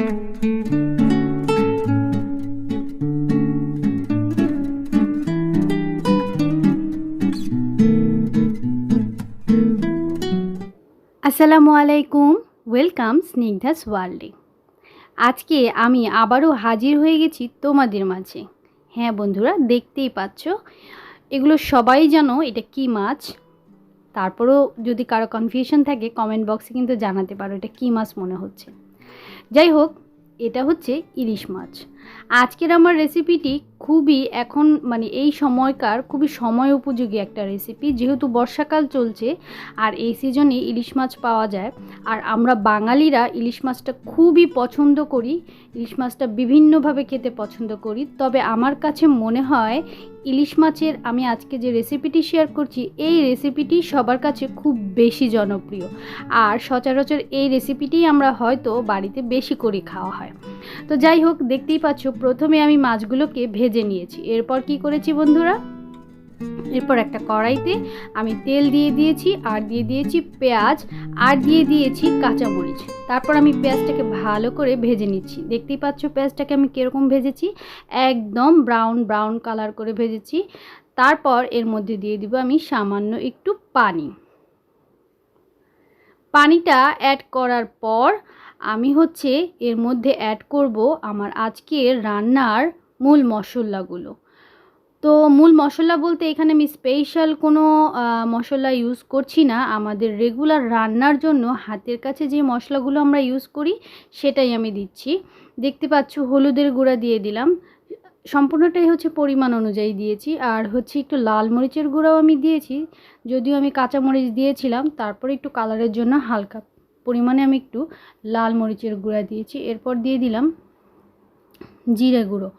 আসসালামু আলাইকুম, ওয়েলকাম স্নিগ্ধাস ওয়ার্ল্ডে। আজকে আমি আবারও হাজির হয়ে গেছি তোমাদের মাঝে। হ্যাঁ বন্ধুরা, দেখতেই পাচ্ছ, এগুলো সবাই জানো এটা কি মাছ। তারপরেও যদি কারও কনফিউশন থাকে কমেন্ট বক্সে কিন্তু জানাতে পারো এটা কী মাছ মনে হচ্ছে। যাই হোক এটা হচ্ছে ইলিশ মাছ। আজকের আমার রেসিপিটি খুবই এখন মানে এই সময়কার খুবই সময় উপযোগী একটা রেসিপি যেহেতু বর্ষাকাল চলছে আর এই সিজনে ইলিশ মাছ পাওয়া যায়। আর আমরা বাঙালিরা ইলিশ মাছটা খুবই পছন্দ করি, ইলিশ মাছটা বিভিন্নভাবে খেতে পছন্দ করি। তবে আমার কাছে মনে হয় ইলিশ মাছের আমি আজকে যে রেসিপিটি শেয়ার করছি, এই রেসিপিটি সবার কাছে খুব বেশি জনপ্রিয়। আর সচরাচর এই রেসিপিটি আমরা হয়তো বাড়িতে বেশি করে খাওয়া হয়। তো যাই হোক, দেখতেই পাচ্ছ, প্রথমে আমি মাছগুলোকে ভেজে নিয়েছি। এরপর কি করেছি বন্ধুরা? এরপর একটা কড়াইতে আমি তেল দিয়ে দিয়েছি, আর দিয়ে দিয়েছি পেঁয়াজ, আর দিয়ে দিয়েছি কাঁচামরিচ। তারপর আমি পেঁয়াজটাকে ভালো করে ভেজে নিচ্ছি। দেখতেই পাচ্ছ পেঁয়াজটাকে আমি কীরকম ভেজেছি? একদম ব্রাউন ব্রাউন কালার করে ভেজেছি। তারপর এর মধ্যে দিয়ে দিব আমি সামান্য একটু পানি। পানিটা অ্যাড করার পর আমি হচ্ছে এর মধ্যে অ্যাড করব আমার আজকের রান্নার মূল মশলাগুলো। তো মূল মশলা বলতে এখানে আমি স্পেশাল কোনো মশলা ইউজ করছি না। আমাদের রেগুলার রান্নার জন্য হাতের কাছে যে মশলাগুলো আমরা ইউজ করি, সেটাই আমি দিচ্ছি। দেখতে পাচ্ছ হলুদের গুঁড়া দিয়ে দিলাম। সম্পূর্ণটাই হচ্ছে পরিমাণ অনুযায়ী দিয়েছি। আর হচ্ছে একটু লাল মরিচের গুঁড়াও আমি দিয়েছি। যদিও আমি কাঁচা মরিচ দিয়েছিলাম, তারপরে একটু কালারের জন্য হালকা পরিমাণে আমি একটু লাল মরিচের গুঁড়া দিয়েছি। এরপর দিয়ে দিলাম জিরে গুঁড়ো।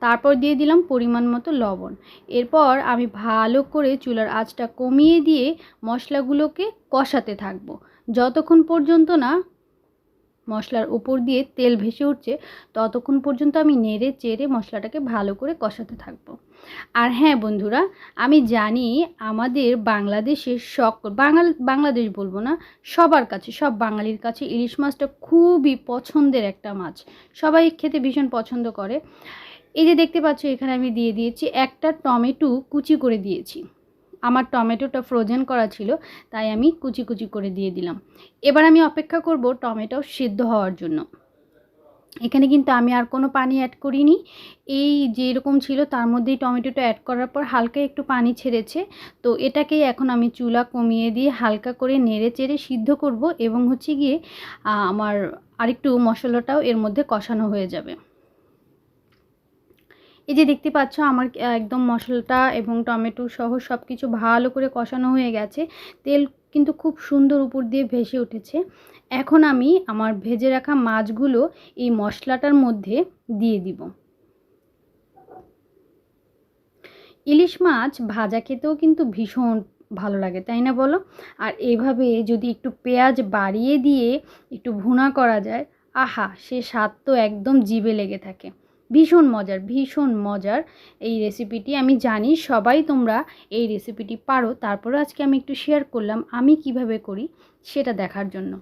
তারপর দিয়ে দিলাম পরিমাণ মতো লবণ। এরপর আমি ভালো করে চুলার আঁচটা কমিয়ে দিয়ে মশলাগুলোকে কষাতে থাকব। যতক্ষণ পর্যন্ত না মশলার উপর দিয়ে তেল ভেসে উঠছে, ততক্ষণ পর্যন্ত আমি নেড়ে চেড়ে মশলাটাকে ভালো করে কষাতে থাকব। আর হ্যাঁ বন্ধুরা, আমি জানি আমাদের বাংলাদেশের শখ বাঙাল, বাংলাদেশ বলব না, সবার কাছে, সব বাঙালির কাছে ইলিশ মাছটা খুবই পছন্দের একটা মাছ। সবাই খেতে ভীষণ পছন্দ করে। এই যে দেখতে পাচ্ছ, এখানে আমি দিয়ে দিয়েছি একটা টমেটো কুচি করে দিয়েছি। আমার টমেটোটা ফ্রোজেন করা ছিল, তাই আমি কুচি কুচি করে দিয়ে দিলাম। এবার আমি অপেক্ষা করব টমেটো সিদ্ধ হওয়ার জন্য। এখানে কিন্তু আমি আর কোনো পানি অ্যাড করিনি। এই যেরকম ছিল, তার মধ্যেই টমেটোটা অ্যাড করার পর হালকা একটু পানি ছেড়েছে। তো এটাকেই এখন আমি চুলা কমিয়ে দিয়ে হালকা করে নেড়ে চেড়ে সিদ্ধ করব এবং হচ্ছে গিয়ে আমার আরেকটু মশলাটাও এর মধ্যে কষানো হয়ে যাবে। এই যে দেখতে পাচ্ছ আমার একদম মশলাটা এবং টমেটো সহ সব কিছু ভালো করে কষানো হয়ে গেছে। তেল কিন্তু খুব সুন্দর উপর দিয়ে ভেসে উঠেছে। এখন আমি আমার ভেজে রাখা মাছগুলো এই মশলাটার মধ্যে দিয়ে দিব। ইলিশ মাছ ভাজা খেতেও কিন্তু ভীষণ ভালো লাগে, তাই না বলো? আর এইভাবে যদি একটু পেঁয়াজ বাড়িয়ে দিয়ে একটু ভুনা করা যায়, আহা, সে স্বাদ তো একদম জিবে লেগে থাকে। ভীষণ মজার ভীষণ মজার এই রেসিপিটি আমি জানি সবাই তোমরা এই রেসিপিটি পারো। তারপরে আজকে আমি একটু শেয়ার করলাম আমি কীভাবে করি সেটা দেখার জন্য।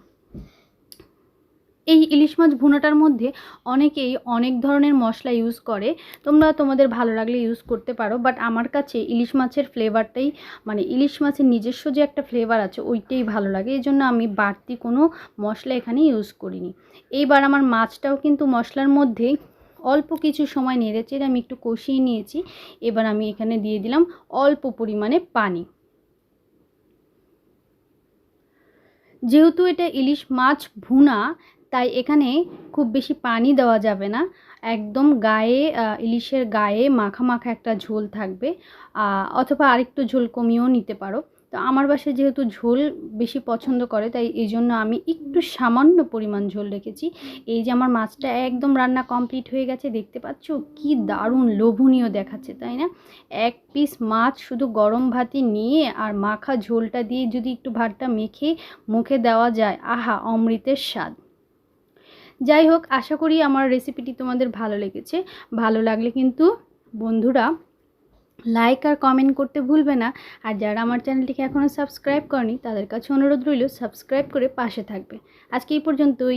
এই ইলিশ মাছ ভুনাটার মধ্যে অনেকেই অনেক ধরনের মশলা ইউজ করে। তোমরা তোমাদের ভালো লাগলে ইউজ করতে পারো বাট আমার কাছে ইলিশ মাছের ফ্লেভারটাই মানে ইলিশ মাছের নিজস্ব যে একটা ফ্লেভার আছে, ওইটাই ভালো লাগে। এই জন্য আমি বাড়তি কোনো মশলা এখানে ইউজ করিনি। এইবার আমার মাছটাও কিন্তু মশলার মধ্যে অল্প কিছু সময় নেড়েচেড়ে আমি একটু কষিয়ে নিয়েছি। এবার আমি এখানে দিয়ে দিলাম অল্প পরিমাণে পানি। যেহেতু এটা ইলিশ মাছ ভুনা, তাই এখানে খুব বেশি পানি দেওয়া যাবে না। একদম গায়ে ইলিশের গায়ে মাখা মাখা একটা ঝোল থাকবে। অথবা আরেকটু ঝোল কমিয়েও নিতে পারো। তো আমার বাসায় যেহেতু ঝোল বেশি পছন্দ করে, তাই এই জন্য আমি একটু সামান্য পরিমাণ ঝোল রেখেছি। এই যে আমার মাছটা একদম রান্না কমপ্লিট হয়ে গেছে, দেখতে পাচ্ছ কি দারুণ লোভনীয় দেখাচ্ছে, তাই না? এক পিস মাছ শুধু গরম ভাতে নিয়ে আর মাখা ঝোলটা দিয়ে যদি একটু ভাতটা মেখে মুখে দেওয়া যায়, আহা, অমৃতের স্বাদ। যাই হোক, আশা করি আমার রেসিপিটি তোমাদের ভালো লেগেছে। ভালো লাগলে কিন্তু বন্ধুরা লাইক আর কমেন্ট করতে ভুলবে না। আর যারা আমার চ্যানেলটিকে এখনও সাবস্ক্রাইব করেনি, তাদের কাছে অনুরোধ রইল সাবস্ক্রাইব করে পাশে থাকবে। আজকে এই পর্যন্তই।